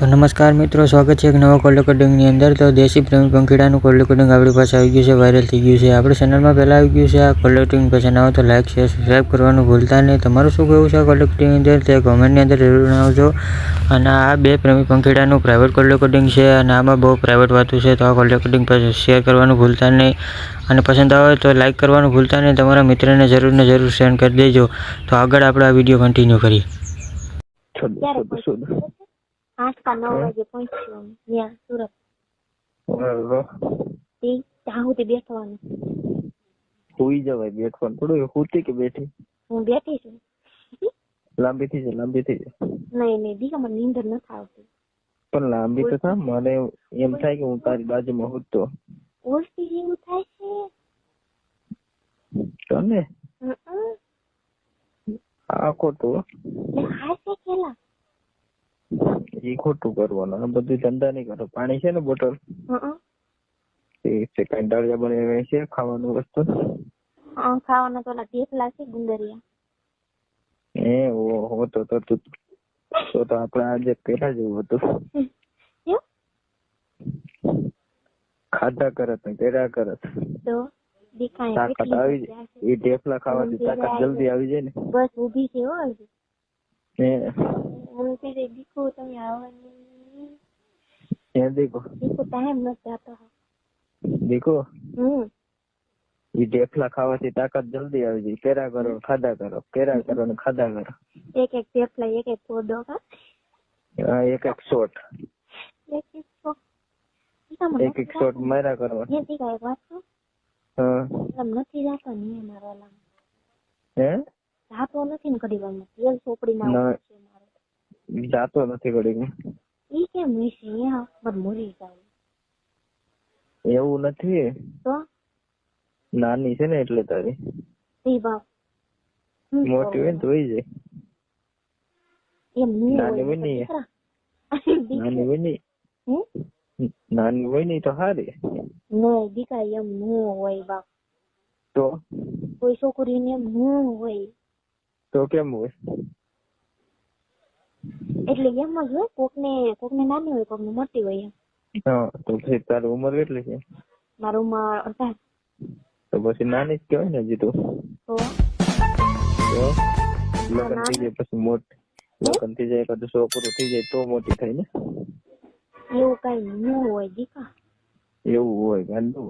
તો નમસ્કાર મિત્રો, સ્વાગત છે એક નવા કોલ્ડ કટિંગની અંદર. તો દેશી પ્રેમી પંખીડાનું કોલ્ડ રેકોર્ડિંગ આપણી પાસે આવી ગયું છે વાયરલ થઈ ગયું છે. આપણી ચેનલમાં પહેલાં આવી ગયું છે આ કોલ પછી પસંદ આવે તો લાઇક શેર સબસ્ક્રાઈબ કરવાનું ભૂલતા નહીં. તમારું શું કહેવું છે આ કોલ રેકોર્ડિંગ અંદર? તે કોમેન્ટની અંદર જરૂર જણાવજો. અને આ બે પ્રેમી પંખીડાનું પ્રાઇવેટ કોલ કટિંગ છે અને આમાં બહુ પ્રાઇવેટ વાતું છે. તો આ કોલ કટિંગ પર શેર કરવાનું ભૂલતા નહીં. અને પસંદ આવે તો લાઇક કરવાનું ભૂલતા નહીં. તમારા મિત્રને જરૂર ને જરૂર સેન્ડ કરી દેજો. તો આગળ આપણે આ વીડિયો કન્ટિન્યુ કરીએ. આઠ નવ વાગે પહોંચ્યો ત્યાં સુરત. તે ત્યાં સુધી બેઠવાનું સુઈ જવાય બેઠવાનું થોડું હુતી કે બેઠી હું બેઠી છું લાંબી થઈ જાય લાંબી થઈ જાય નહીં નહીં દીકા મને નીંદર નથી આવતી પણ લાંબી તો થા મને એમ થાય કે હું તારી બાજુમાં હોતો ઉલટી જેવું થાય છે તને આખો તો છે ખેલા એ ખોટું કરવાનું. આ બધું ધંધા નહીં કરો. પાણી છે ને બોટલ. એ છે કંટાળિયા બને છે ખાવાનું વસ્તુ. ખાવાના તો થેપલા છે ગુંદરિયા. એ ઓ હોતો તો તો તો તો આપણે આજે પેલા જેવું હતું. ખાધા કરત ને પેડા કરત. તો દેખાય તાકાત આવી જાય. એ ઢેફલા ખાવાથી તાકાત જલ્દી આવી જાય ને. બસ ઊભી છે હો હે હું છે, દીકુ તમે આવવાની એ દેખો દીકુ ટાઈમ નથી જાતો દેખો હમ. ઈ ઢેફલા ખાવાથી તાકાત જલ્દી આવી જાય. કેરા કરો ને ખાધા કરો કેરા કરો ને ખાધા કરો. એક એક ઢેફલા એક એક પોદો આ એક એક શોટ. એક એક મને એક એક શોટ માર્યા કરવા. એ દીકા એક વાત? હા. આમ નથી જાતો ને મારા મારો હે? જાતો નથી ને ઘડી વારમાં તેલ ચોપડી ના. ના. છે મારે. જાતો નથી ઘડીક. ઈ કેમ વિશે અહીંયા પર મરી જાય. એવું નથી. તો? નાની છે ને એટલે તારી. ઈ બાપ. મોટી હોય ને તો જાય એમ નાની હોય ને. નાની હોય ને. હમ? નાની હોય ને તો સારી નહીં દીકરા એમ ન હોય બાપ. તો? કોઈ છોકરીને એમ ન હોય. તો કેમ હોય? એટલે એમ જ હોય કોકને કોકને નાની હોય કોકને મોટી હોય એમ. હા તો પછી તારી ઉંમર કેટલી છે? મારી ઉંમર અઢાર. તો પછી નાની જ કહેવાય ને હજી તો. લગ્ન થઈ જાય પછી મોટી. લગ્ન થઈ જાય એકાદું છોકરું થઈ જાય તો મોટી થાય ને? એવું કઈ ન હોય દીકા. એવું હોય ગાંડું.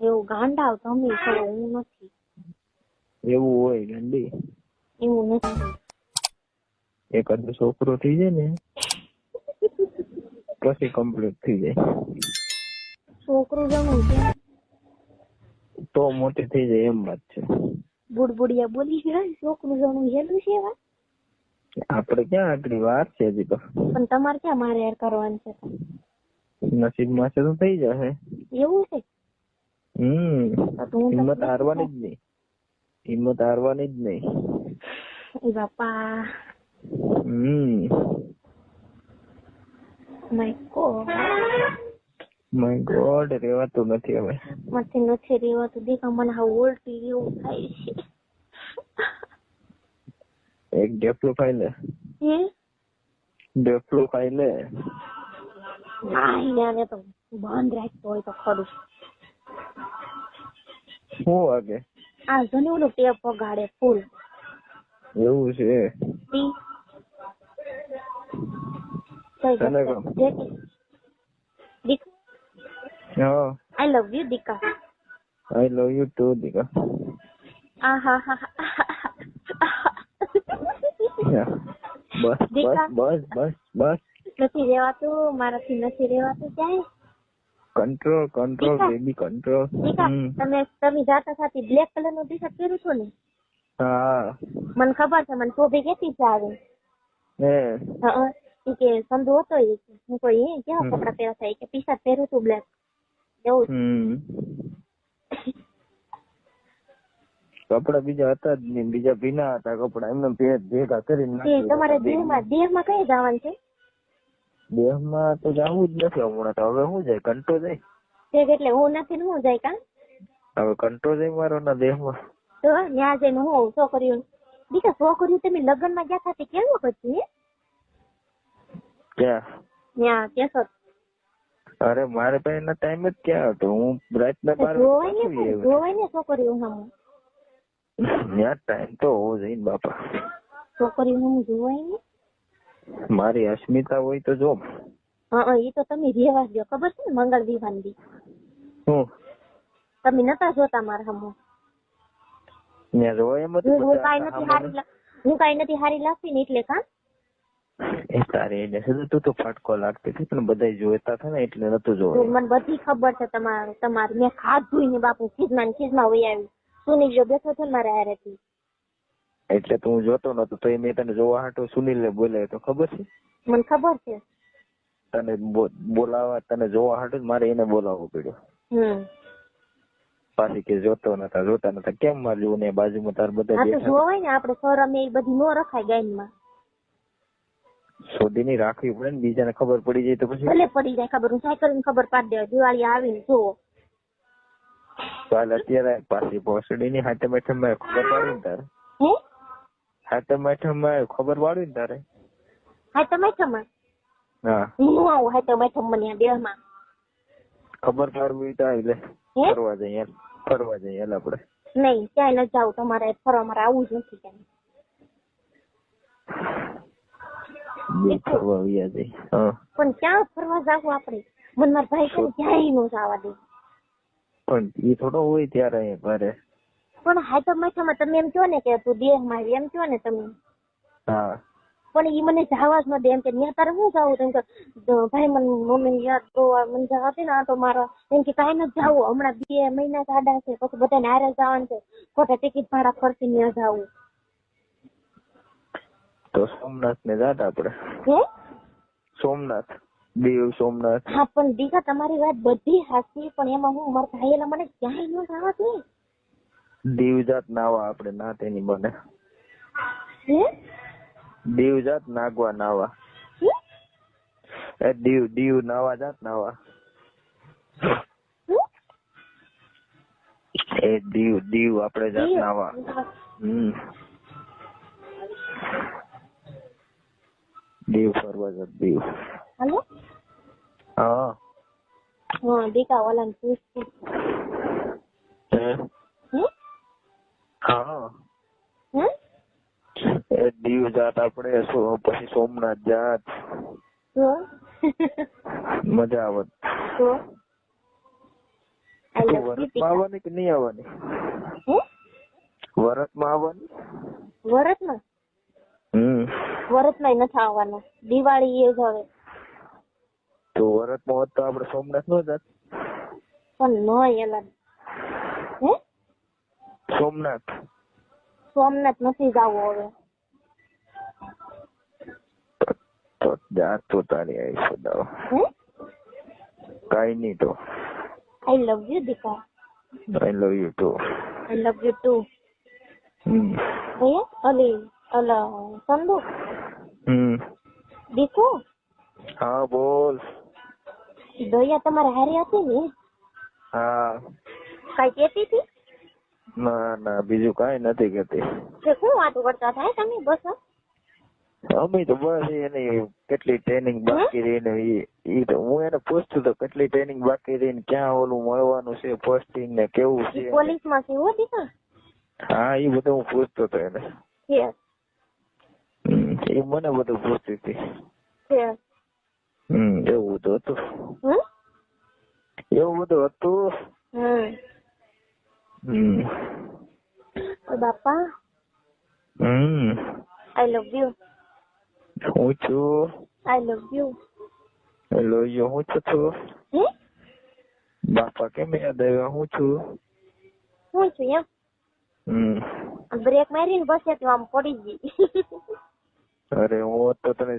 એવું ગાંડા તમે છો હું નથી. એવું હોય ગાંડી. એવું નથી. એકાદું છોકરો થઈ જાય ને પછી કમ્પ્લીટ થઈ જાય. છોકરું જમું છે. તો મોટી થઈ જાય એમ વાત છે. બુડબુડિયા બોલી ગયા છોકરું જમું હેલું છે વાત આપણે ક્યાં આગળ વાર છે હજી તો? પણ તમારે ક્યાં મારે યાર કરવાનું છે? નસીબમાં છે તો થઈ જશે. એવું છે? હમ હિંમત હારવાની જ નહીં. હિંમત હારવાની જ નહીં. એ બાપા હમ માય ગોડ માય ગોડ રેવાતું નથી હવે માથી નથી રેવાતું દેખા મને હા ઉલટી જેવું થાય છે એક ડેફલો ખાઈ લે હે ડેફલો ખાઈ લે ના એને તો બંધ રાખતો હોય તો ખરું શું વાગે આ જને ઓલું ટેપ વગાડે ફૂલ એવું છે. તને કહું. હા. આઈ લવ યુ દીકા આઈ લવ યુ ટુ દીકા હા બસ. બસ બસ બસ બસ. નથી મારાથી નથી રેવાતું ક્યાંય? કંટ્રોલ કંટ્રોલ બેબી કંટ્રોલ તમે તમે જાતા સાથે બ્લેક કલરનું ટી શર્ટ પહેર્યું છો ને? હા. મને ખબર છે મને શોભે કેતી છે આવે. હે. હા ઈ કે સંધુ હતો ઈ. હું કોઈ એ કેવા. કપડા પહેર્યા થાય કે ટી શર્ટ પહેર્યું હતું બ્લેક એવું કપડા બીજા હતા જ નહીં બીજા ભીના હતા કપડા. એમને ભેગા કરીને તે તમારે. દેહમાં દેહમાં કઈ જવાનું છે? દેહમાં તો જવું જ નથી હમણાં તો. હવે શું જાય? કંટો જાય? તે એટલે હું નથી હું જાય કા? હવે કંટો જાય મારો ના દેહમાં. તો ત્યાં જઈને હું છોકરીઓ બીજા છોકરીઓ તમે લગ્નમાં ગયા હતા તે કેવું ક્યાં? ત્યાં કેશોદ. અરે મારે પાસે એના ટાઈમ જ ક્યાં હતો? હું રાતના બાર જોવાય ને. જોવાય છોકરીઓ સામે ત્યાં ટાઈમ તો હોવો જોઈએ ને બાપા. છોકરીઓ હું જોવાય ને મારી અસ્મિતા હોય તો જો. હા એ તો તમે રેવા દો ખબર છે ને મંગળ દીવાન દી હું? તમે નતા જોતા મારા એમ હું કઈ નથી હારી હારી લાગતી ને એટલે કાં? એ તારે સીધું તું તો ફટકો લાગતી હતી પણ બધા જોતા હતા ને એટલે નતું જોવું મને બધી ખબર છે તમારું તમારું. મેં ખાધું ને બાપુ ખીજમાં ખીજમાં વહી આવી. સુનિલ જો બેઠો છે મારે મારા હારેથી. એટલે તું જોતો નતો તો એ મેં તને જોવા હાટો સુનિલ ને બોલાય તો ખબર છે? મને ખબર છે. તને બોલાવા તને જોવા હાટો મારે એને બોલાવવું પડ્યું. હમ. પાછી કે જોતો નતા જોતા નતા. કેમ માર્યું ને બાજુમાં તાર બધા આ તો જોવાય ને આપણે શરમ એ બધી નો રખાય ગાયનમાં. શોધી ની રાખવી પડે ને બીજાને ખબર પડી જાય તો પછી. ભલે પડી જાય ખબર. હું સાયકલની ખબર પાડી દેવાય દિવાળી આવીને જોવો ચાલ અત્યારે પાછી ભોસડી ની હાથે મેઠમમાં ખબર પાડી ને તારે. હાથે મેઠમમાં ખબર પાડી ને તારે. હાથે તમે તમે હા. હું આવું હાથે તમે મને દેહમાં ખબર પાડવી તો આવી લે. હે? ફરવા જઈએ. ફરવા જઈએ એટલે આપણે. નહીં ક્યાંય ન જાવ તમારે ફરવા મારે આવું જ નથી ક્યાંય. ફરવા વ્યા જઈએ પણ ક્યાં ફરવા જાવું આપણે? મને મારા ભાઈ કે ક્યાંય નો જવા દે. પણ એ થોડો હોય ત્યારે ઘરે પણ હાઈ તો મથામાં તમે એમ કહો ને કે તું દેહમાં એમ કહો ને તમે? હા. પણ ઈ મને જવા જ ન દે એમ કે ત્યાં તારે હું જાવું? એમ કે ભાઈ મને મમ્મી યાદ તો મને જવા દે ને તો મારા. એમ કે કાંઈ નથી જાવું હમણાં બે મહિના સાડા છે પછી બધાને હારે જવાનું છે. ખોટા ટિકિટ ભાડા ખર્ચી ન જાવું. તો સોમનાથ ને જાત આપડે. હે? સોમનાથ દીવ સોમનાથ. હા પણ દીકા તમારી વાત બધી સાચી પણ એમાં હું મારા ભાઈ મને ક્યાંય ન જવા દે. દીવ જાત નાવા આપણે ના તેની બને હે? દીવ જાત નાગવા નાવા. એ દીવ દીવ નાવા જાત નાવા. એ દીવ દીવ આપડે જાત નાવા. હમ. દીવ ફરવા જાત દીવ. હાલો? હા. હા દીકા વાલા પૂછતી હે? દીવ જાત આપડે પછી સોમનાથ જાત. મજા આવત. તો માં. આવવાની કે નહીં આવવાની? વરતમાં આવવાની? વરતમાં? હમ. વરતમાં નથી આવવાનું. દિવાળી એ જ હવે. તો વરતમાં હોત તો આપડે સોમનાથ નો જાત. પણ ન એલા હે? સોમનાથ. સોમનાથ નથી જવું હવે. તો- જાત તો તારી આવી સદાવ હે કઈ નહીં તો I love you દીકા I love you too I love you too Ali અલા સંદુ હમ દીકુ હા બોલ દયા તમારે હારી હતી ને હા કઈ કેતી હતી ના ના બીજું કઈ નથી કેતી શું વાતો કરતા થાય તમે બસ અમે તો બસ એની કેટલી ટ્રેનિંગ બાકી રહી ને તો હું એને પૂછતો તો કેટલી ટ્રેનિંગ બાકી રહી ને ક્યાં ઓલું મળવાનું છે પોસ્ટિંગ ને કેવું છે પોલીસમાં છે હો દીકા હા એ બધું હું પૂછતો તો એને. એ મને બધું પૂછતી હતી. હમ એવું બધું હતું હમ એવું બધું હતું હમ હમ ઓ બાપા હમ આઈ લવ યુ હું છું આઈ લવ યુ હેલો યો હું છું છું હે બાપા કેમ યાદ આવ્યા હું છું હું છું એમ હમ બ્રેક મારીને બસ એટલે આમ પડી ગઈ. અરે હું તો તને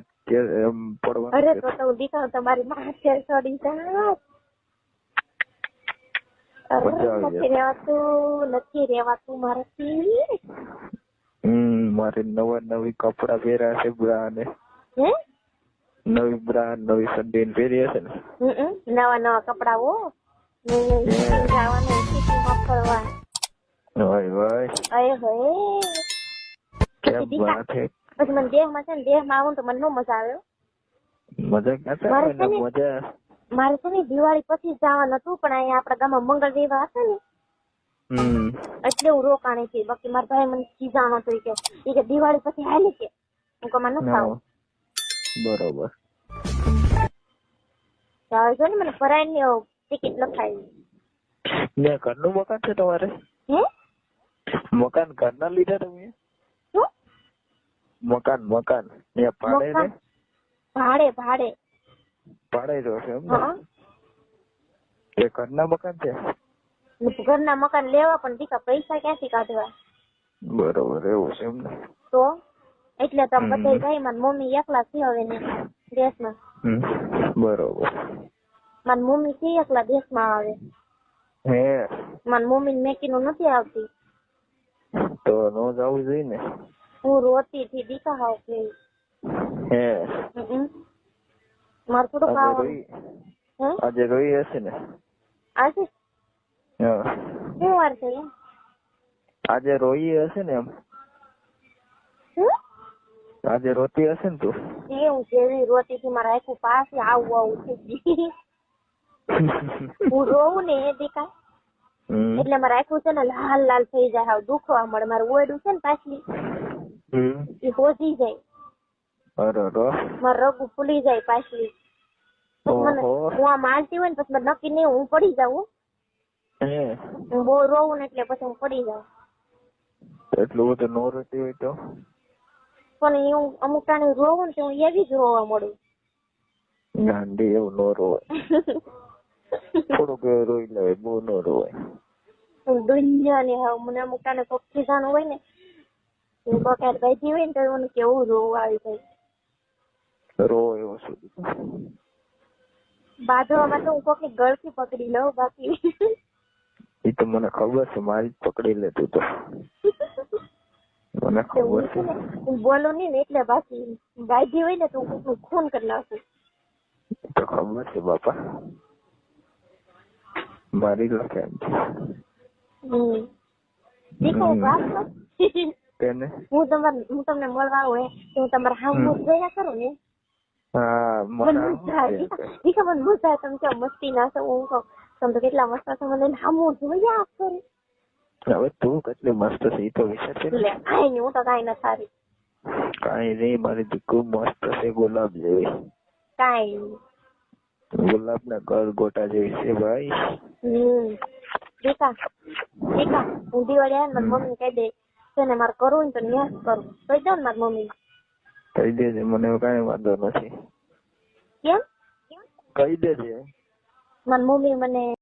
પડવાનું અરે તો તો દીકરા તમારી માથે ચડી જાત અરે નથી રેવાતું નથી રેવાતું મારાથી. હમ મારે નવા નવી કપડા પહેર્યા છે બ્રા ને હે? નવી બ્રા નવી સંડી ને પહેરી હશે ને? નવા નવા કપડા હો. જવાનું સિટીમાં ફરવા. ભાઈ ભાઈ અરે હોય કેમ વાત છે પછી મને દેહમાં છે ને દેહમાં આવું તો મને નો મજા આવ્યો મજા ક્યાં મારે છે ને- મજા મારે છે ને દિવાળી પછી જ જવાનું હતું પણ અહીંયા આપણા ગામમાં મંગળ દેવા હતા ને એટલે હું રોકાણી છે બાકી મારા ભાઈ મને કીધાનો હતો કે એ કે દિવાળી પછી હાલી કે હું કે મને આવું બરોબર ચાલ જો ને મને પરાયણની ટિકિટ લખાવી ને ઘરનું મકાન છે તમારે હે મકાન ઘરના લીધા તમે? મકાન મકાન. ત્યાં ભાડે ને? ભાડે ભાડે. ભાડે જો છે એમ ને? એ ઘરના મકાન છે? ઘરના મકાન લેવા પણ દીકા પૈસા ક્યાંથી કાઢવા? બરોબર એવું છે એમ ને? તો? એટલે તો બધે ભાઈ મારી મમ્મી એકલા છે હવે ને દેશમાં. બરોબર. મારી મમ્મી છે એકલા દેશમાં આવે હે? મારી મમ્મી મેકીનું નથી આવતી. તો નો જવું જોઈએ ને. હું રોતી હતી દીકા હાવ કે હે. મારે થોડુંક કામ હે? આજે રોઈ હશે ને? આજે? શું વાર છે આજે રોઈ હશે ને એમ? આજે રોતી હશે ને તું? એવું જેવી રોતી થી મારા આખું પાસે આવું આવું થઈ ગયું. હું રોવું ને એ દીકા. એટલે મારે આખું છે ને લાલ લાલ થઈ જાય હાવ દુખવા મળે મારું ઓયડું છે ને પાછલી એ હોજી જાય. મારું રગું ફૂલી જાય પાછલી. પછી મને હું આમ હાલતી હોય ને પછી નક્કી નહીં હું પડી જાઉં હું. બહુ રોવું ને એટલે પછી હું પડી જાઉં. એટલું બધું નો રહેતી હોય તો? પણ હું અમુક ટાણે રોવું ને તો હું એવી જ રોવા મળું ગાંડી એવું નો રોવાય. થોડુંક રોઈ લે બહુ નો રોવાય. દુનિયા ને હવે મને અમુક ટાણે ખીજાનું હોય ને હું કોક બેઠી હોય ને તો મને કેવું રોવું આવી જાય. રો એવો સુધી. બાંધવામાં તો હું કોકની ગળથી પકડી લઉં બાકી. એ તો મને ખબર છે મારી પકડી લે તું તો. મને ખબર છે. હું બોલું નહીં ને એટલે બાકી બાજી હોય ને તો હું ખૂન કરી નાખું. એ તો ખબર છે બાપા. એમ છે હમ. હમ. વાત કર. તેને? હું તમારે હું તમને મળવા હોય તો હું તમારા હામું. હમ. જોયા કરું ને હા મને દીકા દીકા મને મજા તમે કેમ મસ્તી ના છો હું કહું. તમે તો કેટલા મસ્ત છો મને હામું જોયા કરું હવે તું કેટલી મસ્ત છે એ તો વિચાર છે લે કાઈ નહીં હું તો કાઈ ના સારી. કાંઈ નહીં મારી દીકુ મસ્ત છે ગુલાબ જેવી. કાઈ નહીં. ગુલાબ ના ગળ ગોટા જેવી છે ભાઈ. હમ. દીકા દીકા હું દિવાળી આવે મારી મમ્મી કહી દે છે ને મારે કરવું તો ન્યાસ કરું. કહી દઉં ને મારી મમ્મી કહી દેજે મને કાંઈ વાંધો નથી. કેમ? કહી દેજે. મારી મમ્મી મને